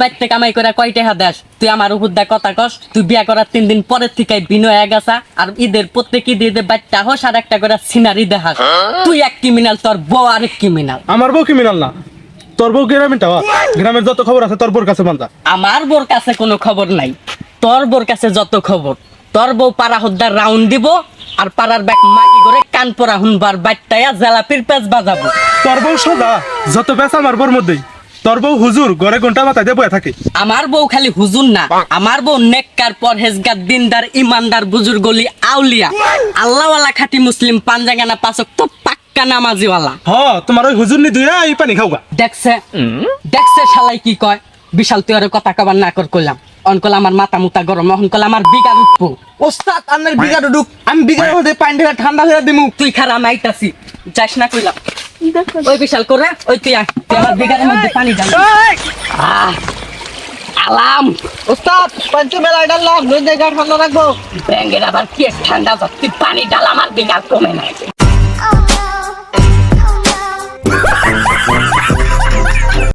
বাইতে কামাই করে কয় টাকা দেস? তুই আমার উপর দা কথা কস। তুই বিয়া করার তিন দিন পরের থেকে বিনয় গেছা। আর ঈদের প্রত্যেক ঈদে ঈদে বাইটা হস আর একটা করে সিনারি দেখাস। তুই এক ক্রিমিনাল তোর বউ আরেক ক্রিমিনাল আমার বউ ক্রিমিনাল না। তোর বউ গ্রামীণ টাওয়া গ্রামের যত খবর আছে তোর বউর কাছে বান্ধা আমার বোর কাছে কোনো খবর নাই। তোর বোর কাছে যত খবর। তোর বউ পাড়া হদ্দার রাউন্ড দিব আর পাড়ার ব্যাগ মাটি করে কান পরা হুনবার বাইটাইয়া জেলাপির পেঁচ বাজাবো। তোর বউ সোজা যত বেশ আমার বউর মধ্যেই। তোর বউ হুজুর ঘরে ঘণ্টা মাথায় বয়ে থাকে। আমার বউ খালি হুজুর না আমার বউ নেককার পরহেজগার দিনদার ইমানদার বুজুর্গলি আউলিয়া। আল্লাহওয়ালা খাঁটি মুসলিম পাঞ্জাগানা পাচক তো পাক্কা নামাজিওয়ালা। হ তোমার ওই হুজুর নি দুইয়া এই পানি খাওগা। দেখছে? দেখছে শালাই কি কয়? বিশাল তুই কথা কবার না কর কইলাম। অন কল আমার মাথা মুতা গরম অন কল আমার বিগার উঠবো। ওস্তাদ আপনার বিঘা ডুডুক আমি বিঘার মধ্যে পানি ঠান্ডা হয়ে দিমু। তুই খারাপ আইতাছি। যাস না কইলাম। ওই বিশাল করে ওই তুই আমার মধ্যে পানি ডাল আলাম। উস্তাদ পঞ্চ বেলা ডাললাম নদী ঠান্ডা রাখব ব্যাঙ্গের আবার কি ঠান্ডা যাচ্ছে পানি ডাল আমার বিগার কমে নাই।